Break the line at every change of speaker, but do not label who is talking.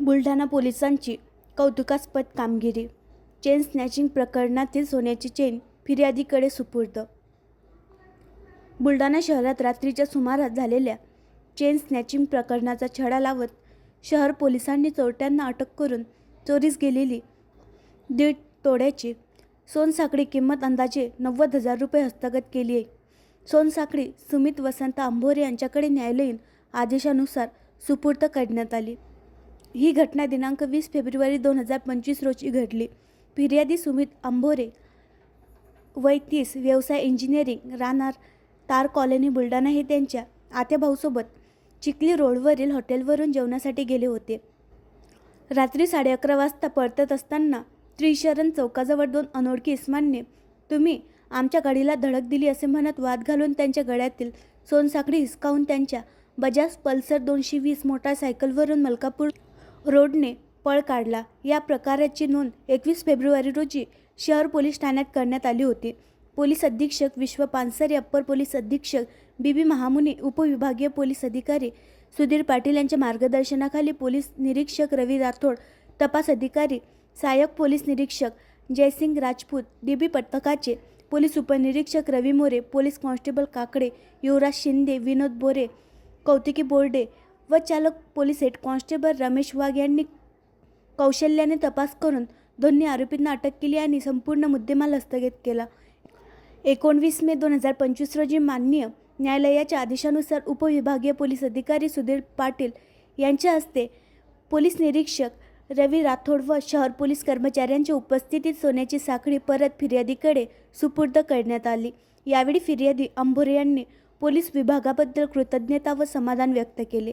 बुलढाणा पोलिसांची कौतुकास्पद कामगिरी. चेन स्नॅचिंग प्रकरणातील सोन्याची चेन फिर्यादीकडे सुपूर्द. बुलढाणा शहरात रात्रीच्या सुमारास झालेल्या चेन स्नॅचिंग प्रकरणाचा छडा लावत शहर पोलिसांनी चोरट्यांना अटक करून चोरीस गेलेली दीड तोड्याची सोनसाखळी किंमत अंदाजे नव्वद हजार रुपये हस्तगत केली आहे. सोनसाखळी सुमित वसंत आंभोरे यांच्याकडे न्यायालयीन आदेशानुसार सुपूर्द करण्यात आली. ही घटना दिनांक वीस फेब्रुवारी दोन हजार पंचवीस रोजी घडली. फिर्यादी सुमित आंभोरे वय तीस व्यवसाय इंजिनिअरिंग राहणार तार कॉलनी बुलढाणा हे त्यांच्या आत्याभाऊसोबत चिखली रोडवरील हॉटेलवरून जेवणासाठी गेले होते. रात्री साडे अकरा वाजता परतत असताना त्रिशरण चौकाजवळ दोन अनोळखी इस्मांनी तुम्ही आमच्या गाडीला धडक दिली असे म्हणत वाद घालून त्यांच्या गळ्यातील सोनसाखळी हिसकावून त्यांच्या बजाज पल्सर दोनशे वीस मोटारसायकलवरून मलकापूर रोडने पळ काढला. या प्रकाराची नोंद एकवीस फेब्रुवारी रोजी शहर पोलीस ठाण्यात करण्यात आली होती. पोलीस अधीक्षक विश्व पानसरे अप्पर पोलीस अधीक्षक बी बी महामुनी उपविभागीय पोलीस अधिकारी सुधीर पाटील यांच्या मार्गदर्शनाखाली पोलीस निरीक्षक रवी राठोड तपास अधिकारी सहाय्यक पोलीस निरीक्षक जयसिंग राजपूत डी बी पथकाचे पोलीस उपनिरीक्षक रवी मोरे पोलीस कॉन्स्टेबल काकडे युवराज शिंदे विनोद बोरे कौतिकी बोर्डे व चालक police head constable Ramesh Wagh यांनी कौशल्याने तपास करून दोन्ही आरोपींना अटक केली आणि संपूर्ण मुद्देमाल हस्तगत केला. एकोणवीस मे दोन हजार पंचवीस रोजी माननीय न्यायालयाच्या आदेशानुसार उपविभागीय पोलीस अधिकारी सुधीर पाटील यांच्या हस्ते पोलीस निरीक्षक रवी राठोड व शहर पोलीस कर्मचाऱ्यांच्या उपस्थितीत सोन्याची साखळी परत फिर्यादीकडे सुपूर्द करण्यात आली. यावेळी फिर्यादी अंभोरे यांनी पोलीस विभागाबद्दल कृतज्ञता व समाधान व्यक्त केले.